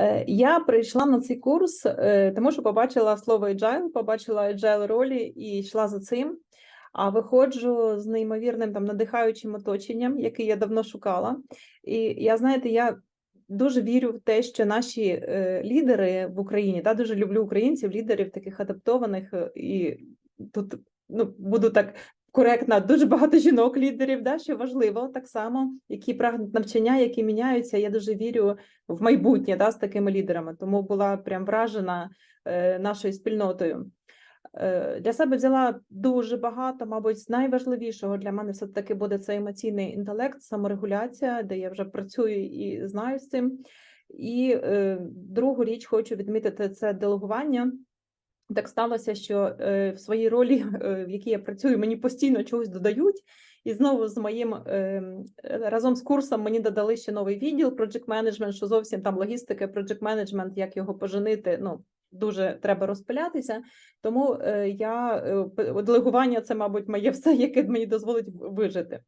Е, Я прийшла на цей курс, е, тому що побачила слово agile, побачила agile ролі і йшла за цим. А виходжу з неймовірним там надихаючим оточенням, яке я давно шукала. І я знаєте, я дуже вірю в те, що наші е, лідери в Україні, да, дуже люблю українців, лідерів таких адаптованих, і тут ну, буду так коректна, дуже багато жінок-лідерів, да, що важливо так само, які прагнуть навчання, які міняються. Я дуже вірю в майбутнє да, з такими лідерами. Тому була прям вражена е, нашою спільнотою. Е, Для себе взяла дуже багато, мабуть, з найважливішого для мене все таки буде це емоційний інтелект, саморегуляція, де я вже працюю і знаю з цим. І е, другу річ хочу відмітити це делегування. Так сталося, що е, в своїй ролі, е, в якій я працюю, мені постійно чогось додають. І знову з моїм е, разом з курсом мені додали ще новий відділ Project Management, що зовсім там логістика, Project Management, як його поженити. Ну дуже треба розпилятися. Тому е, я делегування це, мабуть, моє все, яке мені дозволить вижити.